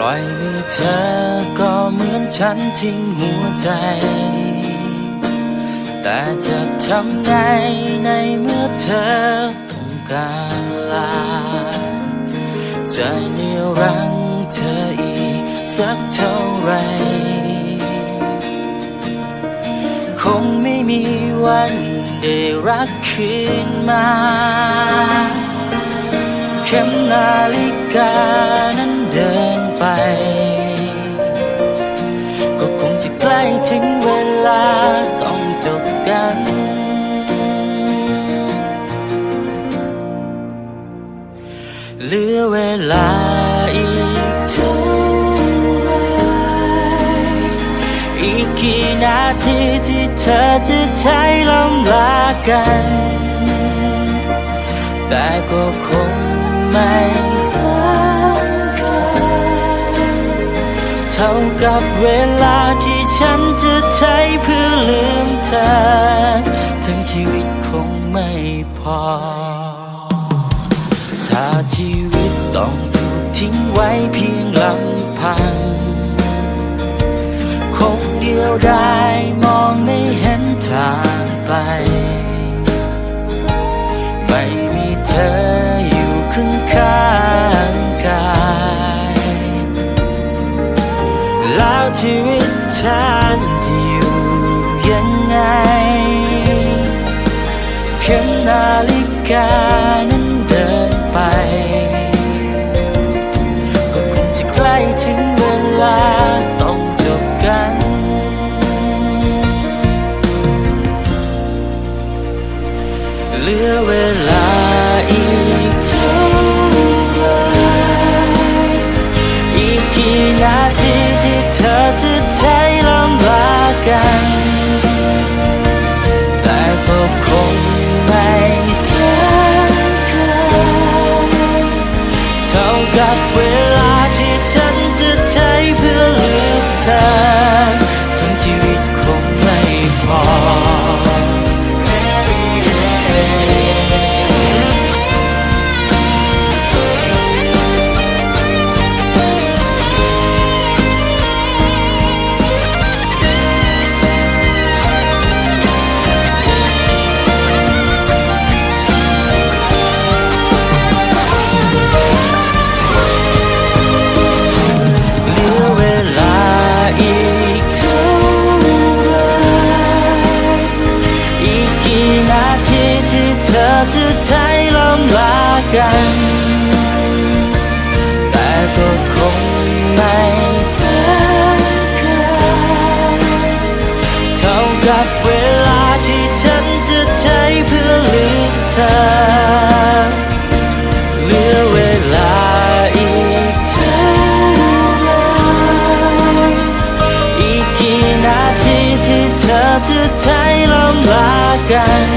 ล่อยให้เธอก็เหมือนฉันทิ้งหัวใจ แต่จะทำไงในเมื่อเธอต้องการลา จะนี่ยวรั้งเธออีกสักเท่าไรคงไม่มีวันได้รักคืนมาเข็มนาฬิกานั้นเดิน เหลือเวลาอีกเท่าไรอีกกี่นาทีที่เธอจะใช้ลำลากัน แต่ก็คงไม่สำคัญเท่ากับเวลาที่ฉันจะใช้เพื่อลืมเธอ ทั้งชีวิตคงไม่พอ ทิ้งไว้เพียงลำพัง คงเดียวดายมองไม่เห็นทางไปไม่มีเธออยู่ข้างข้างกาย แล้วชีวิตฉันจะอยู่ยังไง เข็มนาฬิกา เหลือเวลาอีกเท่าไรอีกกี่นาที กัน แต่ก็คงไม่สำคัญเท่ากับเวลาที่ฉันจะใช้เพื่อลืมเธอเหลือเวลาอีกเท่าไหรอีกกี่นาทีที่เธอจะใช้ลำลากัน